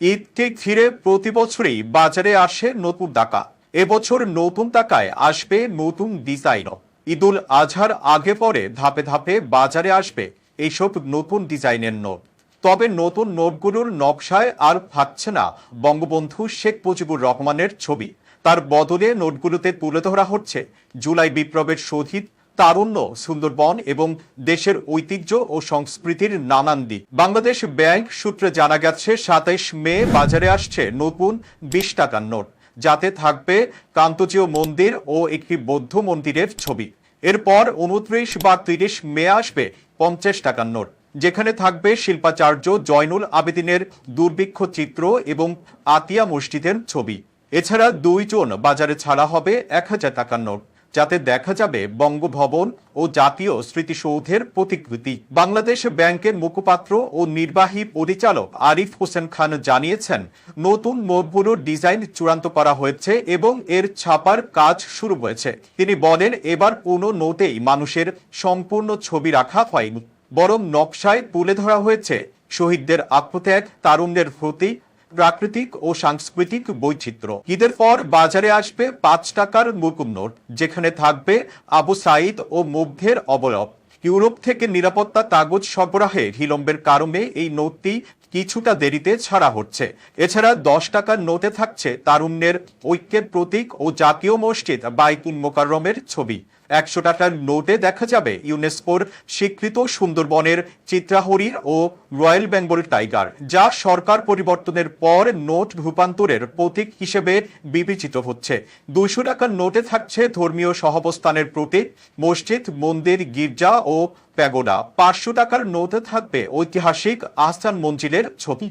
ঈদকে ঘিরে প্রতি বছরই বাজারে আসে নতুন টাকা। এবছর নতুন টাকায় আসবে নতুন ডিজাইনও। ঈদুল আজহার আগে পরে ধাপে ধাপে বাজারে আসবে এইসব নতুন ডিজাইনের নোট। তবে নতুন নোটগুলোর নকশায় আর থাকছে না বঙ্গবন্ধু শেখ মুজিবুর রহমানের ছবি। তার বদলে নোটগুলোতে তুলে ধরা হচ্ছে জুলাই বিপ্লবের শহীদ তারুণ্য, সুন্দরবন এবং দেশের ঐতিহ্য ও সংস্কৃতির নানান দিক। বাংলাদেশ ব্যাংক সূত্রে জানা গেছে, সাতাইশ মে বাজারে আসছে নতুন বিশ টাকার নোট। যাতে থাকবে কান্তজীয় মন্দির ও একটি বৌদ্ধ মন্দিরের ছবি। এরপর উনত্রিশ বা তিরিশ মে আসবে পঞ্চাশ টাকার নোট। যেখানে থাকবে শিল্পাচার্য জয়নুল আবেদিনের দুর্ভিক্ষ চিত্র এবং আতিয়া মসজিদের ছবি। এছাড়া দুই জন বাজারে ছাড়া হবে এক হাজার টাকার নোট। যাতে দেখা যাবে বঙ্গভবন ও জাতীয় স্মৃতিসৌধের প্রতিকৃতি। বাংলাদেশ ব্যাংকের মুখপাত্র ও নির্বাহী পরিচালক আরিফ হোসেন খান জানিয়েছেন, নতুন নোটগুলোর ডিজাইন চূড়ান্ত করা হয়েছে এবং এর ছাপার কাজ শুরু হয়েছে। তিনি বলেন, এবার কোনো নোটেই মানুষের সম্পূর্ণ ছবি রাখা হয়নি, বরং নকশায় তুলে ধরা হয়েছে। শহীদদের আত্মত্যাগ, তারুণ্যের প্রতি প্রাকৃতিক ও সাংস্কৃতিক বৈচিত্র্য। ঈদের পর বাজারে আসবে পাঁচ টাকার মুকুম নোট, যেখানে থাকবে আবু সাইদ ও মুগ্ধের অবয়ব। ইউরোপ থেকে নিরাপত্তা কাগজ সরবরাহে বিলম্বের কারণে এই নোটটি কিছুটা দেরিতে ছাড়া হচ্ছে। এছাড়া দশ টাকার নোটে থাকছে তারুণ্যের ঐক্যের প্রতীক ও জাতীয় মসজিদ বাইতুল মোকাররমের ছবি। একশো টাকার নোটে দেখা যাবে ইউনেস্কোর স্বীকৃত সুন্দরবনের চিত্রাহরির ও রয়্যাল বেঙ্গল টাইগার, যা সরকার পরিবর্তনের পর নোট রূপান্তরের প্রতীক হিসেবে বিবেচিত হচ্ছে। দুইশো টাকার নোটে থাকছে ধর্মীয় সহাবস্থানের প্রতীক, মসজিদ, মন্দির, গির্জা ও প্যাগোডা। পাঁচশো টাকার নোটে থাকবে ঐতিহাসিক আহসান মঞ্জিলের ছবি।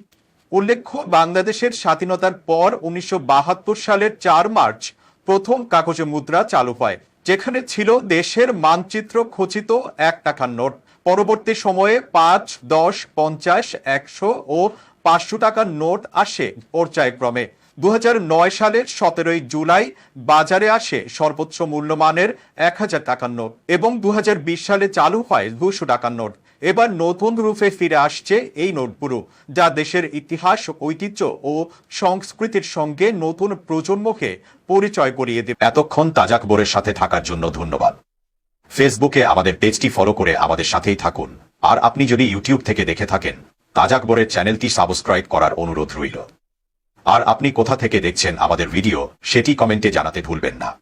উল্লেখ্য, বাংলাদেশের স্বাধীনতার পর উনিশশো বাহাত্তর সালের চার মার্চ প্রথম কাগজে মুদ্রা চালু হয়। যেখানে ছিল দেশের মানচিত্র খচিত এক টাকার নোট। পরবর্তী সময়ে পাঁচ, দশ, পঞ্চাশ, একশো ও পাঁচশো টাকার নোট আসে পর্যায়ক্রমে। দু হাজার নয় সালের সতেরোই জুলাই বাজারে আসে সর্বোচ্চ মূল্যমানের এক হাজার টাকার নোট এবং দু হাজার বিশ সালে চালু হয় দুশো টাকার নোট। এবার নতুন রূপে ফিরে আসছে এই নোটগুলো, যা দেশের ইতিহাস, ঐতিহ্য ও সংস্কৃতির সঙ্গে নতুন প্রজন্মকে পরিচয় করিয়ে দেবে। এতক্ষণ তাজাক বোরের সাথে থাকার জন্য ধন্যবাদ। ফেসবুকে আমাদের পেজটি ফলো করে আমাদের সাথেই থাকুন। আর আপনি যদি ইউটিউব থেকে দেখে থাকেন তাজাক বোরের চ্যানেলটি সাবস্ক্রাইব করার অনুরোধ রইল। আর আপনি কোথা থেকে দেখছেন আমাদের ভিডিও, সেটি কমেন্টে জানাতে ভুলবেন না।